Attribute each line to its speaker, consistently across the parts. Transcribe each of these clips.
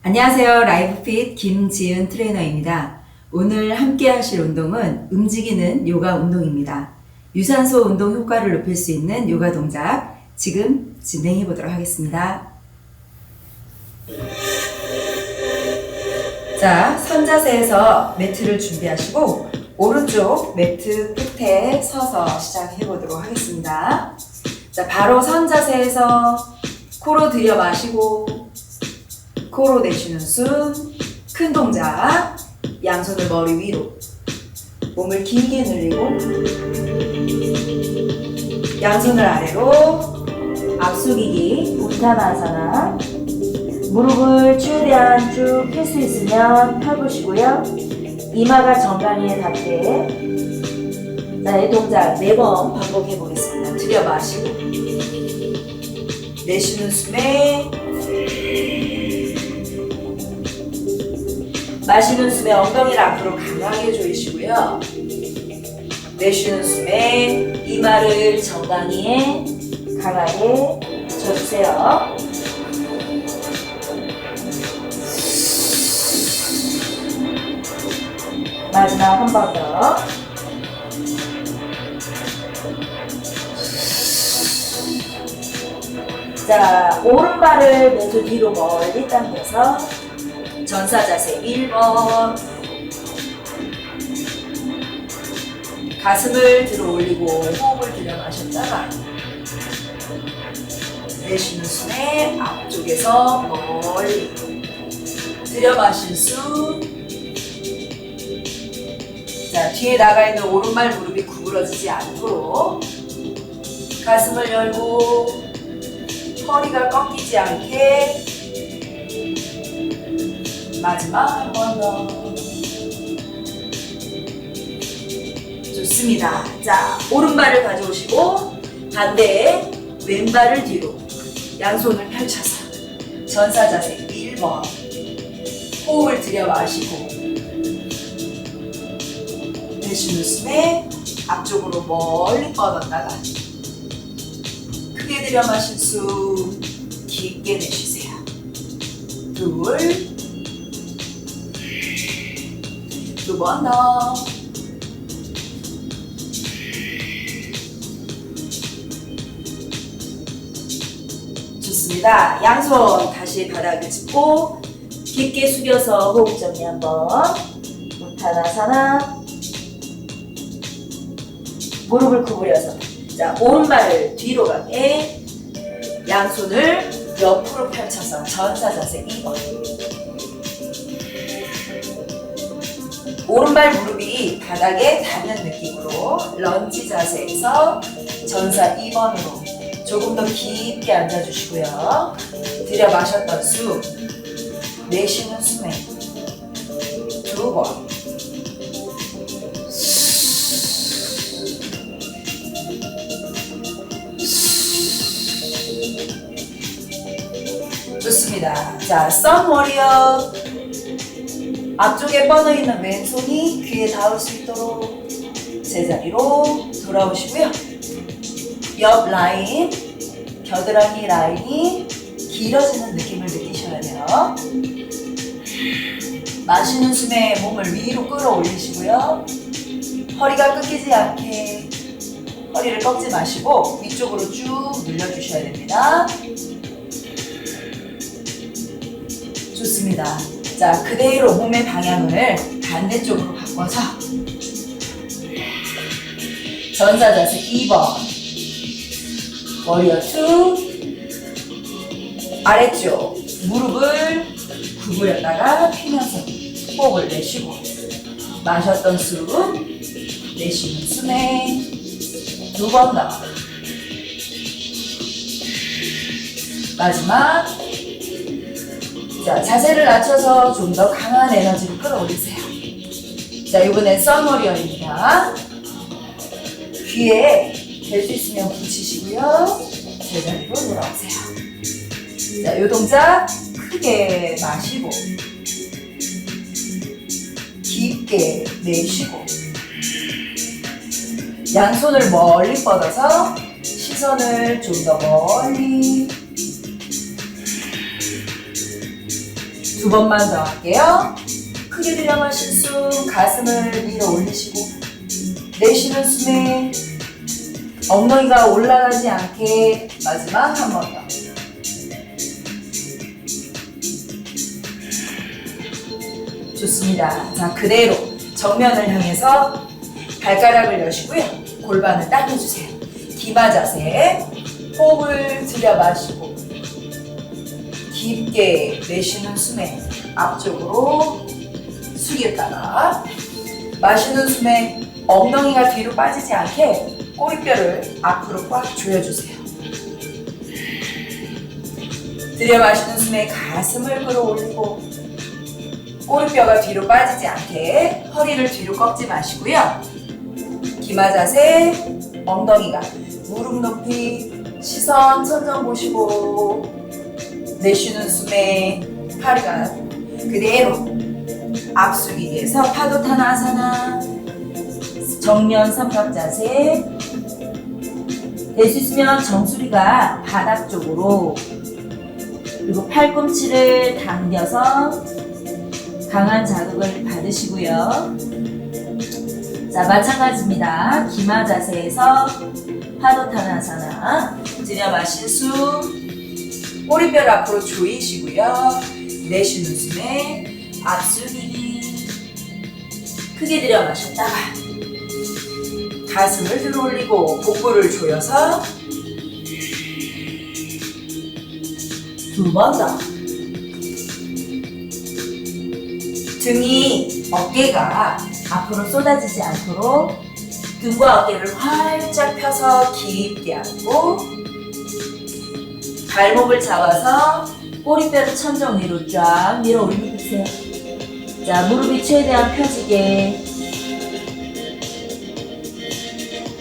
Speaker 1: 안녕하세요. 라이프핏 김지은 트레이너입니다. 오늘 함께 하실 운동은 움직이는 요가 운동입니다. 유산소 운동 효과를 높일 수 있는 요가 동작 지금 진행해 보도록 하겠습니다. 자, 선자세에서 매트를 준비하시고 오른쪽 매트 끝에 서서 시작해 보도록 하겠습니다. 자, 바로 선자세에서 코로 들여 마시고 코로 내쉬는 숨, 큰 동작, 양손을 머리 위로, 몸을 길게 늘리고, 양손을 아래로, 앞숙이기, 우타나사나, 무릎을 최대한 쭉 펼 수 있으면 펴보시고요. 이마가 정강이에 닿게. 자, 이 동작 네 번 반복해 보겠습니다. 들여 마시고, 내쉬는 숨에 마시는 숨에 엉덩이를 앞으로 강하게 조이시고요. 내쉬는 숨에 이마를 정강이에 강하게 젖주세요. 마지막 한 번 더. 자, 오른발을 왼손 뒤로 멀리 당겨서 전사 자세 1번. 가슴을 들어 올리고 호흡을 들여 마셨다가 내쉬는 숨에 앞쪽에서 멀리 들여 마신 숨 자, 뒤에 나가 있는 오른발 무릎이 구부러지지 않도록 가슴을 열고 허리가 꺾이지 않게 마지막 한 번 더. 좋습니다. 자, 오른발을 가져오시고 반대에 왼발을 뒤로 양손을 펼쳐서 전사 자세 1번 호흡을 들여 마시고 내쉬는 숨에 앞쪽으로 멀리 뻗었다가 크게 들여 마신 숨 깊게 내쉬세요. 둘, 두 번 더. 좋습니다. 양손 다시 바닥을 짚고 깊게 숙여서 호흡 정리 한번. 우타나사나. 무릎을 구부려서. 자, 오른발을 뒤로 가게. 양손을 옆으로 펼쳐서 전사 자세 2번. 오른발 무릎이 바닥에 닿는 느낌으로 런지 자세에서 전사 2번으로 조금 더 깊게 앉아주시고요. 들여 마셨던 숨, 내쉬는 숨에 두 번. 좋습니다. 자, 썬 워리어. 앞쪽에 뻗어 있는 왼손이 귀에 닿을 수 있도록 제자리로 돌아오시고요. 옆 라인, 겨드랑이 라인이 길어지는 느낌을 느끼셔야 돼요. 마시는 숨에 몸을 위로 끌어올리시고요. 허리가 끊기지 않게 허리를 꺾지 마시고 위쪽으로 쭉 늘려주셔야 됩니다. 좋습니다. 자, 그대로 몸의 방향을 반대쪽으로 바꿔서 전사 자세 2번. 워리어 2 아래쪽 무릎을 구부렸다가 피면서 호흡을 내쉬고 마셨던 숨 내쉬는 숨에 두 번 더. 마지막 자, 자세를 낮춰서 좀 더 강한 에너지를 끌어올리세요. 자, 이번엔 썬머리어입니다. 귀에 될 수 있으면 붙이시고요. 제자리로 돌아오세요. 자, 이 동작 크게 마시고 깊게 내쉬고 양손을 멀리 뻗어서 시선을 좀 더 멀리 두두 번만 더 할게요. 크게 들여 마신 숨, 가슴을 밀어 올리시고, 내쉬는 숨에 엉덩이가 올라가지 않게 마지막 한 번 더. 좋습니다. 자, 그대로 정면을 향해서 발가락을 여시고요. 골반을 당겨주세요. 기마 자세. 호흡을 들여 마시고, 깊게 내쉬는 숨에 앞쪽으로 숙였다가, 마시는 숨에 엉덩이가 뒤로 빠지지 않게 꼬리뼈를 앞으로 꽉 조여주세요. 들여 마시는 숨에 가슴을 끌어올리고 꼬리뼈가 뒤로 빠지지 않게 허리를 뒤로 꺾지 마시고요. 기마 자세, 엉덩이가 무릎 높이, 시선 천정 보시고 내쉬는 숨에 팔가 그대로 앞수기에서 파도 타나사나 정면 삼각 자세 될 수 있으면 정수리가 바닥 쪽으로 그리고 팔꿈치를 당겨서 강한 자극을 받으시고요. 자, 마찬가지입니다. 기마 자세에서 파도 타나사나 들여 마신 숨 꼬리뼈를 앞으로 조이시고요. 내쉬는 숨에 앞수기기 크게 들여 마셨다가 가슴을 들어 올리고 복부를 조여서 두 번 더. 등이 어깨가 앞으로 쏟아지지 않도록 등과 어깨를 활짝 펴서 깊게 안고 발목을 잡아서 꼬리뼈를 천정 위로 쫙 밀어 올리세요. 자, 무릎이 최대한 펴지게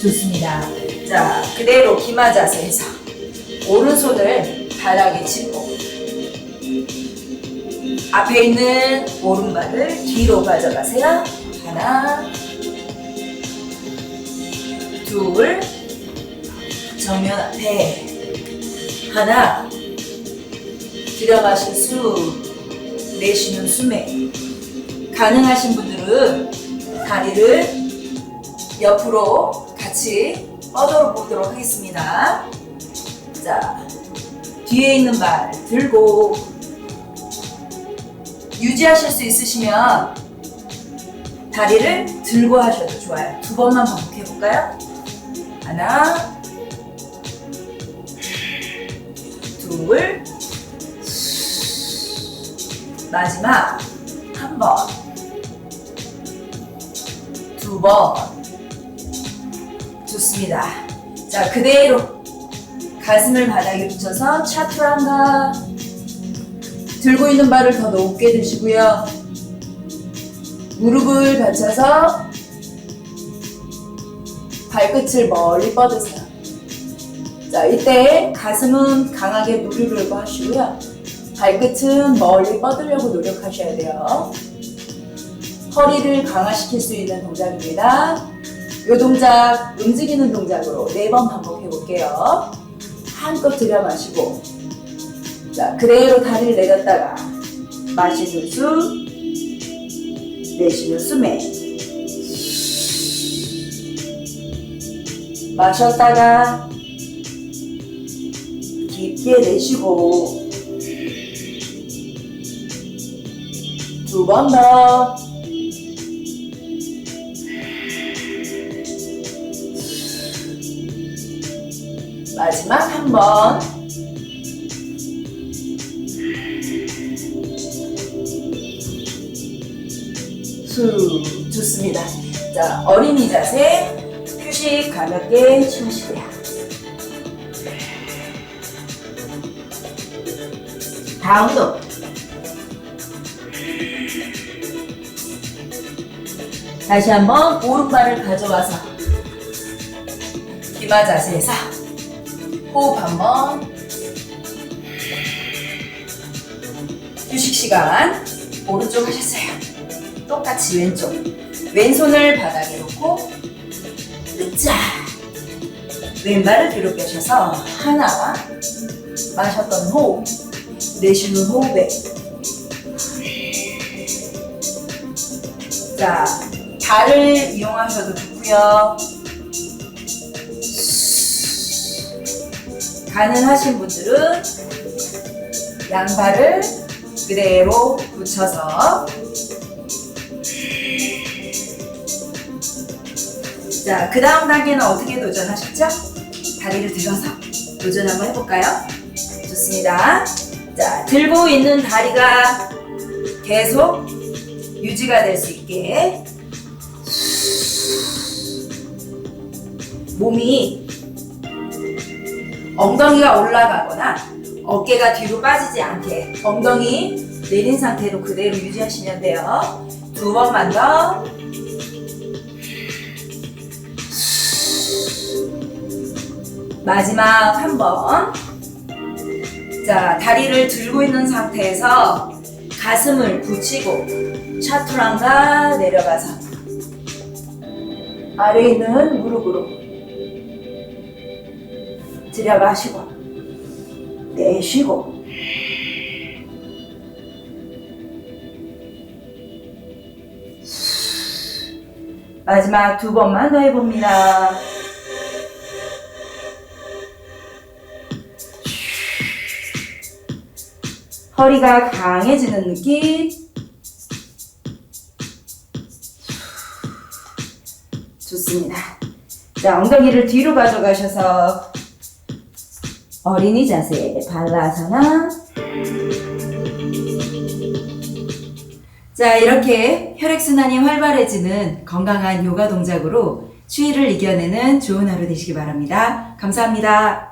Speaker 1: 좋습니다. 자, 그대로 기마 자세에서 오른손을 바닥에 짚고 앞에 있는 오른발을 뒤로 가져가세요. 하나, 둘, 정면 앞에 하나, 마신 숨, 내쉬는 숨에 가능하신 분들은 다리를 옆으로 같이 뻗어 보도록 하겠습니다. 자, 뒤에 있는 발 들고 유지하실 수 있으시면 다리를 들고 하셔도 좋아요. 두 번만 반복해 볼까요? 하나, 둘, 마지막 한 번, 두 번. 좋습니다. 자, 그대로 가슴을 바닥에 붙여서 차투란가 들고 있는 발을 더 높게 드시고요. 무릎을 받쳐서 발끝을 멀리 뻗으세요. 자, 이때 가슴은 강하게 무릎을 하시고요. 발끝은 멀리 뻗으려고 노력하셔야 돼요. 허리를 강화시킬 수 있는 동작입니다. 이 동작 움직이는 동작으로 네 번 반복해 볼게요. 한껏 들여 마시고 자 그대로 다리를 내렸다가 마시는 숨 내쉬는 숨에 마셨다가 깊게 내쉬고 두 번 더. 마지막 한 번. 후, 좋습니다. 자, 어린이 자세, 휴식 가볍게 주무시고요. 다음도 다시 한번 오른발을 가져와서 기마 자세에서 호흡 한번. 휴식 시간 오른쪽 하셨어요. 똑같이 왼쪽. 왼손을 바닥에 놓고 으짜. 왼발을 뒤로 빼셔서 하나 마셨던 호흡 내쉬는 호흡에 자, 발을 이용하셔도 좋고요. 가능하신 분들은 양발을 그대로 붙여서 자, 그 다음 단계는 어떻게 도전하셨죠? 다리를 들어서 도전 한번 해볼까요? 좋습니다. 자, 들고 있는 다리가 계속 유지가 될 수 있게 몸이 엉덩이가 올라가거나 어깨가 뒤로 빠지지 않게 엉덩이 내린 상태로 그대로 유지하시면 돼요. 두 번만 더. 마지막 한 번. 자, 다리를 들고 있는 상태에서 가슴을 붙이고 차투랑가 내려가서 아래에 있는 무릎으로 들여마시고 내쉬고 마지막 두 번만 더 해봅니다. 허리가 강해지는 느낌. 좋습니다. 자, 엉덩이를 뒤로 가져가셔서 어린이 자세 발라서나 자, 이렇게 혈액순환이 활발해지는 건강한 요가 동작으로 추위를 이겨내는 좋은 하루 되시기 바랍니다. 감사합니다.